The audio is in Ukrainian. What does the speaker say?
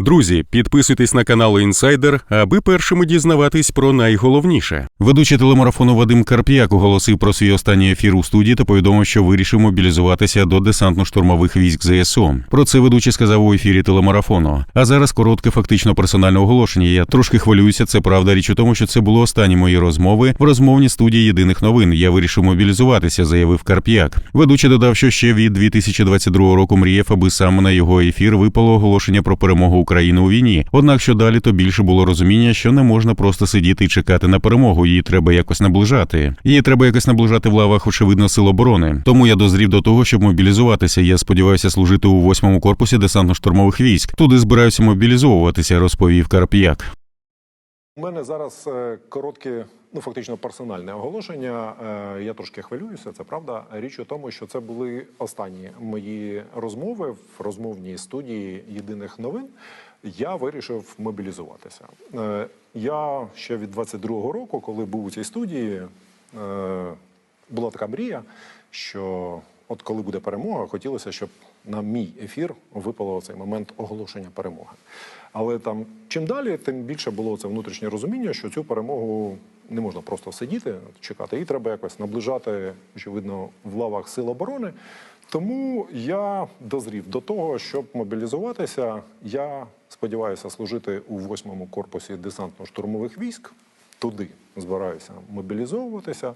Друзі, підписуйтесь на канал Інсайдер, аби першими дізнаватись про найголовніше. Ведучий телемарафону Вадим Карп'як оголосив про свій останній ефір у студії та повідомив, що вирішив мобілізуватися до десантно-штурмових військ ЗСУ. Про це ведучий сказав у ефірі телемарафону. А зараз коротке, фактично персональне оголошення. Я трошки хвилююся. Це правда. Річ у тому, що це було останні мої розмови в розмовній студії єдиних новин. Я вирішив мобілізуватися, заявив Карп'як. Ведучий додав, що ще від 2022 року мріяв, аби саме на його ефір випало оголошення про перемогу України у війні. Однак, що далі, то більше було розуміння, що не можна просто сидіти і чекати на перемогу. Її треба якось наближати. Її треба якось наближати в лавах, очевидно, сил оборони. Тому я дозрів до того, щоб мобілізуватися. Я сподіваюся служити у восьмому корпусі десантно-штурмових військ. Туди збираюся мобілізовуватися, розповів Карп'як. У мене зараз е, коротке, ну фактично персональне оголошення. Е, Я трошки хвилююся, це правда. Річ у тому, що це були останні мої розмови в розмовній студії єдиних новин. Я вирішив мобілізуватися. Е, Я ще від 22-го року, коли був у цій студії, е, була така мрія, що от коли буде перемога, хотілося, щоб на мій ефір випало цей момент оголошення перемоги. Але там чим далі, тим більше було це внутрішнє розуміння, що цю перемогу не можна просто сидіти, чекати. Її треба якось наближати, очевидно, в лавах сил оборони. Тому я дозрів до того, щоб мобілізуватися. Я сподіваюся служити у восьмому корпусі десантно-штурмових військ. Туди збираюся мобілізовуватися.